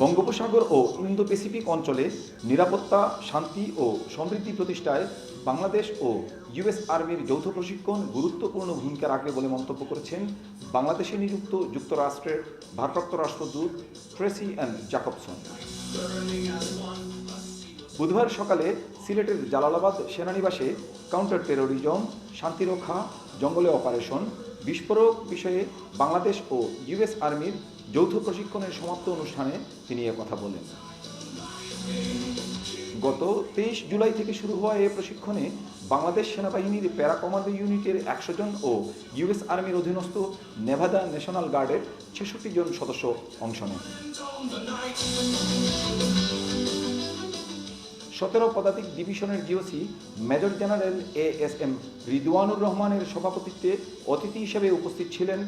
বঙ্গোপসাগর ও Indo Pacific অঞ্চলে নিরাপত্তা, শান্তি ও সমৃদ্ধি প্রতিষ্ঠায় বাংলাদেশ ও ইউএস আর্মির যৌথ প্রশিক্ষণ গুরুত্বপূর্ণ ভূমিকা রাখবে বলে মন্তব্য করেছেন বাংলাদেশে নিযুক্ত যুক্তরাষ্ট্রের ভারপ্রাপ্ত রাষ্ট্রদূত ট্রেসি অ্যান্ড জ্যাকবসন বুধবার সকালে সিলেটের জালালাবাদ সেনানিবাসে কাউন্টার টেরোরিজম শান্তিরক্ষা জঙ্গলে অপারেশন বিস্ফোরক বিষয়ে বাংলাদেশ ও ইউএস আর্মির যৌথ প্রশিক্ষণের সমাপ্ত অনুষ্ঠানে তিনি কথা বলেন। গত তেইশ জুলাই থেকে শুরু হওয়া এ প্রশিক্ষণে বাংলাদেশ সেনাবাহিনীর প্যারা কমান্ডো ইউনিটের একশো জন ও ইউএস আর্মির অধীনস্থ নেভাদা ন্যাশনাল গার্ডের ছেষট্টি জন সদস্য অংশ নেন। সতেরো পদাতিক ডিভিশনের GOC major general A S M Ridwanur রহমানের সভাপতিত্বে অতিথি হিসেবে উপস্থিত ছিলেন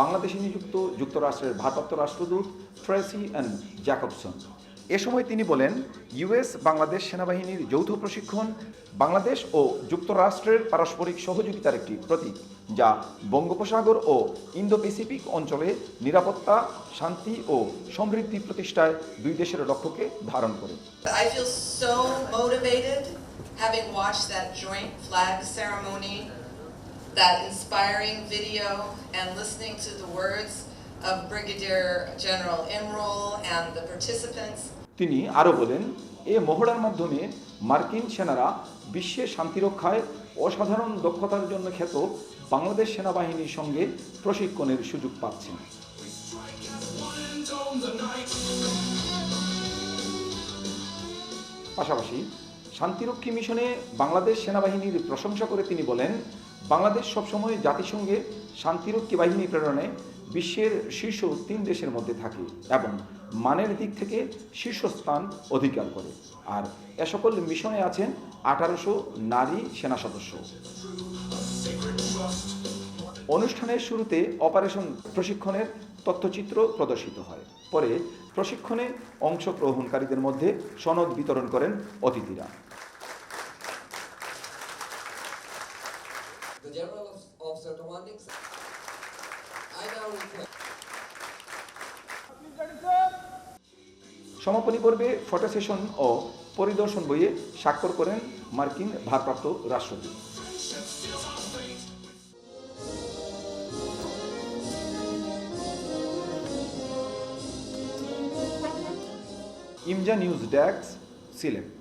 বাংলাদেশে নিযুক্ত যুক্তরাষ্ট্রের ভারপ্রাপ্ত রাষ্ট্রদূত ট্রেসি অ্যান্ড জ্যাকবসন। এ সময় তিনি বলেন ইউএস বাংলাদেশ সেনাবাহিনীর যৌথ প্রশিক্ষণ বাংলাদেশ ও যুক্তরাষ্ট্রের পারস্পরিক সহযোগিতার একটি প্রতীক যা বঙ্গোপসাগর ও ইন্দো প্যাসিফিক অঞ্চলে নিরাপত্তা শান্তি ও সমৃদ্ধি প্রতিষ্ঠায় দুই দেশের লক্ষ্যকে ধারণ করে। That inspiring video, and listening to the words of Brigadier General and the participants. তিনি আরও বলেন, এ মহড়ার মাধ্যমে মার্কিন সেনারা বিশ্বের শান্তিরক্ষায় অসাধারণ দক্ষতার জন্য খ্যাত বাংলাদেশ সেনাবাহিনীর সঙ্গে প্রশিক্ষণের সুযোগ পাচ্ছেন পাশাপাশি শান্তিরক্ষী মিশনে বাংলাদেশ সেনাবাহিনীর প্রশংসা করে তিনি বলেন, বাংলাদেশ সবসময় জাতিসংঘে শান্তিরক্ষী বাহিনী প্রেরণে বিশ্বের শীর্ষ তিন দেশের মধ্যে থাকে এবং মানের দিক থেকে শীর্ষস্থান অধিকার করে। আর এ সকল মিশনে আছেন আঠারোশো নারী সেনা সদস্য। অনুষ্ঠানের শুরুতে অপারেশন প্রশিক্ষণের তথ্যচিত্র প্রদর্শিত হয়। পরে প্রশিক্ষণে অংশগ্রহণকারীদের মধ্যে সনদ বিতরণ করেন অতিথিরা। The General Officer Commanding. সমাপনী পর্বে ফটো সেশন ও পরিদর্শন বইয়ে স্বাক্ষর করেন মার্কিন ভারপ্রাপ্ত রাষ্ট্রপতি ইমজা নিউজ ডেস্ক, সিলেট।